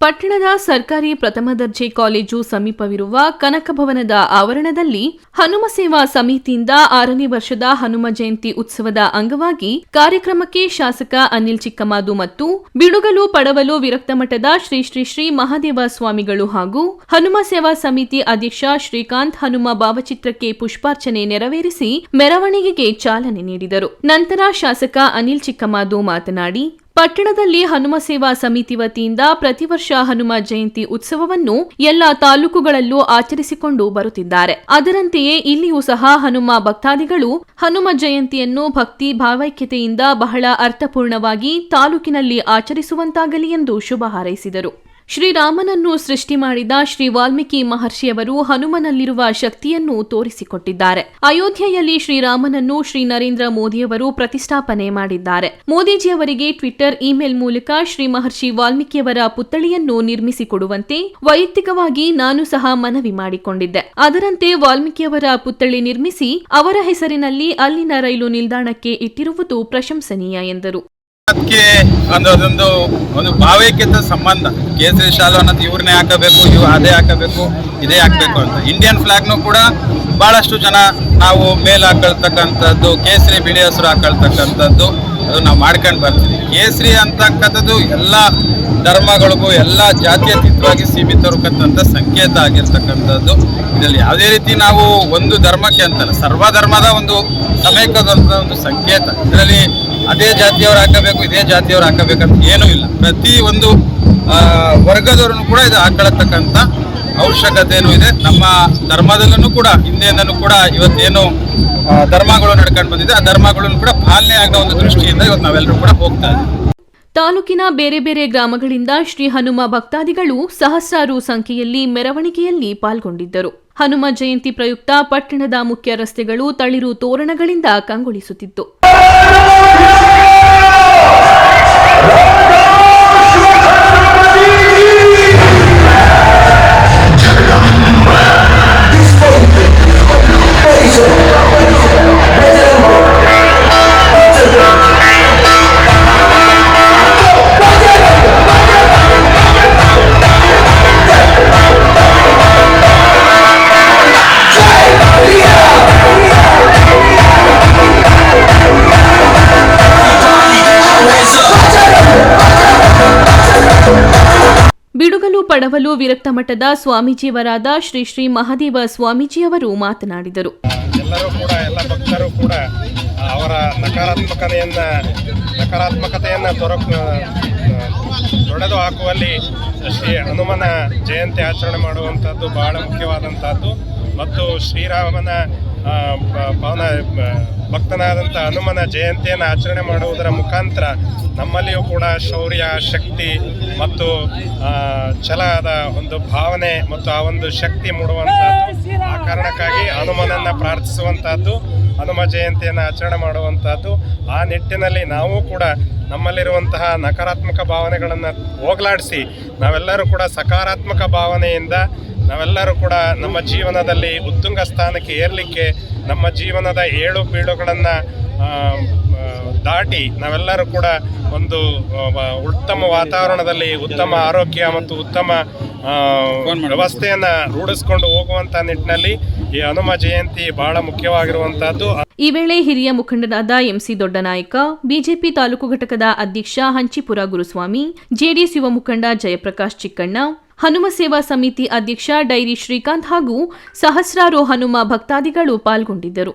ಪಟ್ಟಣದ ಸರ್ಕಾರಿ ಪ್ರಥಮ ದರ್ಜೆ ಕಾಲೇಜು ಸಮೀಪವಿರುವ ಕನಕ ಭವನದ ಆವರಣದಲ್ಲಿ ಹನುಮ ಸೇವಾ ಸಮಿತಿಯಿಂದ ಆರನೇ ವರ್ಷದ ಹನುಮ ಜಯಂತಿ ಉತ್ಸವದ ಅಂಗವಾಗಿ ಕಾರ್ಯಕ್ರಮಕ್ಕೆ ಶಾಸಕ ಅನಿಲ್ ಚಿಕ್ಕಮಾದು ಮತ್ತು ಬಿಡುಗಲು ಪಡವಲು ವಿರಕ್ತ ಮಠದ ಶ್ರೀ ಶ್ರೀ ಶ್ರೀ ಮಹಾದೇವ ಸ್ವಾಮಿಗಳು ಹಾಗೂ ಹನುಮ ಸೇವಾ ಸಮಿತಿ ಅಧ್ಯಕ್ಷ ಶ್ರೀಕಾಂತ್ ಹನುಮ ಭಾವಚಿತ್ರಕ್ಕೆ ಪುಷ್ಪಾರ್ಚನೆ ನೆರವೇರಿಸಿ ಮೆರವಣಿಗೆಗೆ ಚಾಲನೆ ನೀಡಿದರು. ನಂತರ ಶಾಸಕ ಅನಿಲ್ ಚಿಕ್ಕಮಾದು ಮಾತನಾಡಿ ಪಟ್ಟಣದಲ್ಲಿ ಹನುಮ ಸೇವಾ ಸಮಿತಿ ವತಿಯಿಂದ ಪ್ರತಿ ವರ್ಷ ಹನುಮ ಜಯಂತಿ ಉತ್ಸವವನ್ನು ಎಲ್ಲ ತಾಲೂಕುಗಳಲ್ಲೂ ಆಚರಿಸಿಕೊಂಡು ಬರುತ್ತಿದ್ದಾರೆ. ಅದರಂತೆಯೇ ಇಲ್ಲಿಯೂ ಸಹ ಹನುಮ ಭಕ್ತಾದಿಗಳು ಹನುಮ ಜಯಂತಿಯನ್ನು ಭಕ್ತಿ ಭಾವೈಕ್ಯತೆಯಿಂದ ಬಹಳ ಅರ್ಥಪೂರ್ಣವಾಗಿ ತಾಲೂಕಿನಲ್ಲಿ ಆಚರಿಸುವಂತಾಗಲಿ ಎಂದು ಶುಭ ಹಾರೈಸಿದರು. ಶ್ರೀರಾಮನನ್ನು ಸೃಷ್ಟಿ ಮಾಡಿದ ಶ್ರೀ ವಾಲ್ಮೀಕಿ ಮಹರ್ಷಿಯವರು ಹನುಮನಲ್ಲಿರುವ ಶಕ್ತಿಯನ್ನು ತೋರಿಸಿಕೊಟ್ಟಿದ್ದಾರೆ. ಅಯೋಧ್ಯೆಯಲ್ಲಿ ಶ್ರೀರಾಮನನ್ನು ಶ್ರೀ ನರೇಂದ್ರ ಮೋದಿಯವರು ಪ್ರತಿಷ್ಠಾಪನೆ ಮಾಡಿದ್ದಾರೆ. ಮೋದಿಜಿಯವರಿಗೆ ಟ್ವಿಟರ್ ಇಮೇಲ್ ಮೂಲಕ ಶ್ರೀ ಮಹರ್ಷಿ ವಾಲ್ಮೀಕಿಯವರ ಪುತ್ಥಳಿಯನ್ನು ನಿರ್ಮಿಸಿಕೊಡುವಂತೆ ವೈಯಕ್ತಿಕವಾಗಿ ನಾನು ಸಹ ಮನವಿ ಮಾಡಿಕೊಂಡಿದ್ದೆ. ಅದರಂತೆ ವಾಲ್ಮೀಕಿಯವರ ಪುತ್ಥಳಿ ನಿರ್ಮಿಸಿ ಅವರ ಹೆಸರಿನಲ್ಲಿ ಅಲ್ಲಿನ ರೈಲು ನಿಲ್ದಾಣಕ್ಕೆ ಇಟ್ಟಿರುವುದು ಪ್ರಶಂಸನೀಯ ಎಂದರು. ಅದಕ್ಕೆ ಒಂದು ಅದೊಂದು ಒಂದು ಭಾವೈಕ್ಯತ ಸಂಬಂಧ. ಕೇಸರಿ ಶಾಲು ಅನ್ನೋದು ಇವ್ರನ್ನೇ ಹಾಕಬೇಕು ಇವ್ ಅದೇ ಹಾಕಬೇಕು, ಇದೇ ಹಾಕಬೇಕು ಅಂತ. ಇಂಡಿಯನ್ ಫ್ಲಾಗ್ನು ಕೂಡ ಭಾಳಷ್ಟು ಜನ ನಾವು ಮೇಲ್ ಹಾಕೊಳ್ತಕ್ಕಂಥದ್ದು, ಕೇಸರಿ ಬಿಳಿ ಹಸಿರು ಹಾಕೊಳ್ತಕ್ಕಂಥದ್ದು ಅದು ನಾವು ಮಾಡ್ಕೊಂಡು ಬರ್ತೀವಿ. ಕೇಸರಿ ಅಂತಕ್ಕಂಥದ್ದು ಎಲ್ಲ ಧರ್ಮಗಳಿಗೂ, ಎಲ್ಲ ಜಾತ್ಯತೀತವಾಗಿ ಸೀಮಿತವಾಗಿರ್ತಕ್ಕಂಥ ಸಂಕೇತ ಆಗಿರ್ತಕ್ಕಂಥದ್ದು. ಇದರಲ್ಲಿ ಯಾವುದೇ ರೀತಿ ನಾವು ಒಂದು ಧರ್ಮಕ್ಕೆ ಅಂತಲ್ಲ ಸರ್ವ ಧರ್ಮದ ಒಂದು ಸಮಯಕ್ಕದಂಥ ಒಂದು ಸಂಕೇತ. ಇದರಲ್ಲಿ ಅದೇ ಜಾತಿಯವ್ರು ಹಾಕಬೇಕು, ಇದೇ ಜಾತಿಯವ್ರು ಹಾಕಬೇಕಂತ ಏನೂ ಇಲ್ಲ. ಪ್ರತಿ ಒಂದು ವರ್ಗದವ್ರನ್ನು ಕೂಡ ಇದು ಹಾಕೊಳ್ಳತಕ್ಕಂಥ ಅವಶ್ಯಕತೆಯೂ ಇದೆ. ನಮ್ಮ ಧರ್ಮದಲ್ಲೂ ಕೂಡ, ಹಿಂದೆಯಿಂದನೂ ಕೂಡ ಇವತ್ತೇನು ಧರ್ಮಗಳು ನಡ್ಕೊಂಡು ಬಂದಿದೆ. ಆ ಧರ್ಮಗಳನ್ನು ಕೂಡ ಪಾಲನೆ ಆಗೋ ಒಂದು ದೃಷ್ಟಿಯಿಂದ ಇವತ್ತು ನಾವೆಲ್ಲರೂ ಕೂಡ ಹೋಗ್ತಾ ತಾಲೂಕಿನ ಬೇರೆ ಬೇರೆ ಗ್ರಾಮಗಳಿಂದ ಶ್ರೀ ಹನುಮ ಭಕ್ತಾದಿಗಳು ಸಹಸ್ರಾರು ಸಂಖ್ಯೆಯಲ್ಲಿ ಮೆರವಣಿಗೆಯಲ್ಲಿ ಪಾಲ್ಗೊಂಡಿದ್ದರು. ಹನುಮ ಜಯಂತಿ ಪ್ರಯುಕ್ತ ಪಟ್ಟಣದ ಮುಖ್ಯ ರಸ್ತೆಗಳು ತಳಿರು ತೋರಣಗಳಿಂದ ಕಂಗೊಳಿಸುತ್ತಿತ್ತು. ಬಿಡುಗಲು ಪಡವಲು ವಿರಕ್ತ ಮಠದ ಸ್ವಾಮೀಜಿಯವರಾದ ಶ್ರೀ ಶ್ರೀ ಮಹಾದೇವ ಸ್ವಾಮೀಜಿಯವರು ಮಾತನಾಡಿದರು. ಎಲ್ಲರೂ ಕೂಡ, ಎಲ್ಲ ಭಕ್ತರು ಕೂಡ, ಅವರ ನಕಾರಾತ್ಮಕತೆಯನ್ನ ನಕಾರಾತ್ಮಕತೆಯನ್ನ ತೊರಕು ತೊಡೆದು ಹಾಕುವಲ್ಲಿ ಶ್ರೀ ಹನುಮನ ಜಯಂತಿ ಆಚರಣೆ ಮಾಡುವಂಥದ್ದು ಬಹಳ ಮುಖ್ಯವಾದಂಥದ್ದು. ಮತ್ತು ಶ್ರೀರಾಮನ ಪವನ ಭಕ್ತನಾದಂಥ ಹನುಮನ ಜಯಂತಿಯನ್ನು ಆಚರಣೆ ಮಾಡುವುದರ ಮುಖಾಂತರ ನಮ್ಮಲ್ಲಿಯೂ ಕೂಡ ಶೌರ್ಯ, ಶಕ್ತಿ ಮತ್ತು ಛಲದ ಒಂದು ಭಾವನೆ ಮತ್ತು ಆ ಒಂದು ಶಕ್ತಿ ಮೂಡುವಂಥದ್ದು. ಆ ಕಾರಣಕ್ಕಾಗಿ ಹನುಮನನ್ನು ಪ್ರಾರ್ಥಿಸುವಂಥದ್ದು, ಹನುಮ ಜಯಂತಿಯನ್ನು ಆಚರಣೆ ಮಾಡುವಂಥದ್ದು. ಆ ನಿಟ್ಟಿನಲ್ಲಿ ನಾವು ಕೂಡ ನಮ್ಮಲ್ಲಿರುವಂತಹ ನಕಾರಾತ್ಮಕ ಭಾವನೆಗಳನ್ನು ಹೋಗಲಾಡಿಸಿ, ನಾವೆಲ್ಲರೂ ಕೂಡ ಸಕಾರಾತ್ಮಕ ಭಾವನೆಯಿಂದ ನಾವೆಲ್ಲರೂ ಕೂಡ ನಮ್ಮ ಜೀವನದಲ್ಲಿ ಉತ್ತುಂಗ ಸ್ಥಾನಕ್ಕೆ ಏರಲಿಕ್ಕೆ ನಮ್ಮ ಜೀವನದ ಏಳು ಬೀಳುಗಳನ್ನು ದಾಟಿ ನಾವೆಲ್ಲರೂ ಕೂಡ ಒಂದು ಉತ್ತಮ ವಾತಾವರಣದಲ್ಲಿ ಉತ್ತಮ ಆರೋಗ್ಯ ಮತ್ತು ಉತ್ತಮ ವ್ಯವಸ್ಥೆಯನ್ನು ರೂಢಿಸಿಕೊಂಡು ಹೋಗುವಂಥ ನಿಟ್ಟಿನಲ್ಲಿ ಈ ಹನುಮ ಜಯಂತಿ ಬಹಳ ಮುಖ್ಯವಾಗಿರುವಂತಹದ್ದು. ಈ ವೇಳೆ ಹಿರಿಯ ಮುಖಂಡನಾದ ಎಂಸಿ ದೊಡ್ಡನಾಯಕ ಬಿಜೆಪಿ ತಾಲೂಕು ಘಟಕದ ಅಧ್ಯಕ್ಷ ಹಂಚಿಪುರ ಗುರುಸ್ವಾಮಿ ಜೆಡಿಎಸ್ ಯುವ ಮುಖಂಡ ಜಯಪ್ರಕಾಶ್ ಚಿಕ್ಕಣ್ಣ ಹನುಮ ಸೇವಾ ಸಮಿತಿ ಅಧ್ಯಕ್ಷ ಡೈರಿ ಶ್ರೀಕಾಂತ್ ಹಾಗೂ ಸಹಸ್ರಾರು ಹನುಮ ಭಕ್ತಾದಿಗಳು ಪಾಲ್ಗೊಂಡಿದ್ದರು.